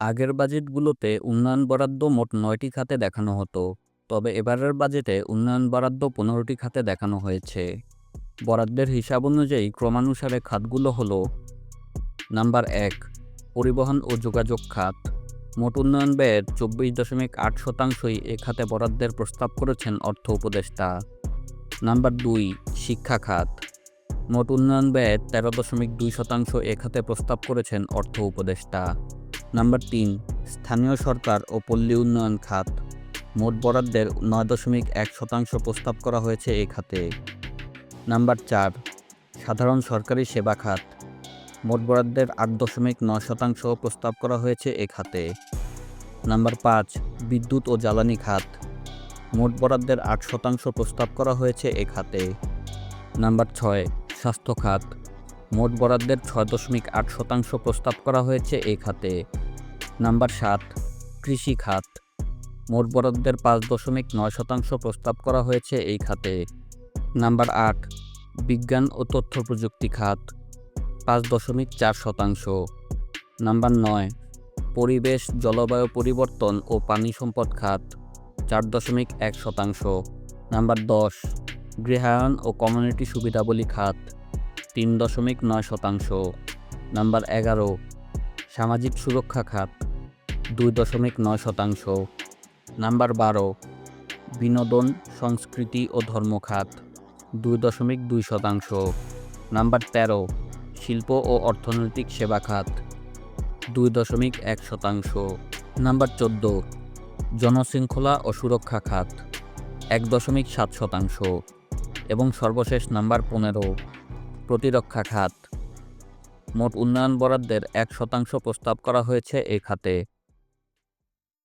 আগের বাজেটগুলোতে উন্নয়ন বরাদ্দ মোট নয়টি খাতে দেখানো হতো, তবে এবারের বাজেটে উন্নয়ন বরাদ্দ পনেরোটি খাতে দেখানো হয়েছে। বরাদ্দের হিসাব অনুযায়ী ক্রমানুসারে খাতগুলো হলো, নাম্বার এক, পরিবহন ও যোগাযোগ খাত। মোট উন্নয়ন ব্যয়ের চব্বিশ দশমিক আট শতাংশই এ খাতে বরাদ্দের প্রস্তাব করেছেন অর্থ উপদেষ্টা। নাম্বার দুই, শিক্ষা খাত। মোট উন্নয়ন ব্যয়ের তেরো দশমিক দুই শতাংশ এ খাতে প্রস্তাব করেছেন অর্থ উপদেষ্টা। নাম্বার তিন, স্থানীয় সরকার ও পল্লী উন্নয়ন খাত। মোট বরাদ্দের নয় দশমিক এক শতাংশ প্রস্তাব করা হয়েছে এ খাতে। নাম্বার চার, সাধারণ সরকারি সেবা খাত। মোট বরাদ্দের আট দশমিক নয় শতাংশ প্রস্তাব করা হয়েছে এ খাতে। নাম্বার পাঁচ, বিদ্যুৎ ও জ্বালানি খাত। মোট বরাদ্দের আট শতাংশ প্রস্তাব করা হয়েছে এ খাতে। নাম্বার ছয়, স্বাস্থ্য খাত। মোট বরাদ্দের ছয় দশমিক আট শতাংশ প্রস্তাব করা হয়েছে এই খাতে। নাম্বার সাত, কৃষি খাত। মোট বরাদ্দের পাঁচ দশমিক নয় শতাংশ প্রস্তাব করা হয়েছে এই খাতে। নাম্বার আট, বিজ্ঞান ও তথ্য প্রযুক্তি খাত। পাঁচ দশমিক চার শতাংশ। নাম্বার নয়, পরিবেশ, জলবায়ু পরিবর্তন ও পানি সম্পদ খাত। চার দশমিক এক শতাংশ। নাম্বার দশ, গৃহায়ন ও কমিউনিটি সুবিধাবলী খাত। তিন দশমিক নয় শতাংশ। নাম্বার এগারো, সামাজিক সুরক্ষা খাত, দুই দশমিক নয় শতাংশ। নাম্বার বারো, বিনোদন, সংস্কৃতি ও ধর্ম খাত, দুই দশমিক দুই শতাংশ। নাম্বার তেরো, শিল্প ও অর্থনৈতিক সেবা খাত, দুই দশমিক এক শতাংশ। নাম্বার চোদ্দ, জনশৃঙ্খলা ও সুরক্ষা খাত, এক দশমিক সাত শতাংশ। এবং সর্বশেষ নাম্বার পনেরো প্রতিরক্ষা খাত। মোট উন্নয়ন বরাদ্দের এক শতাংশ প্রস্তাব করা হয়েছে এই খাতে।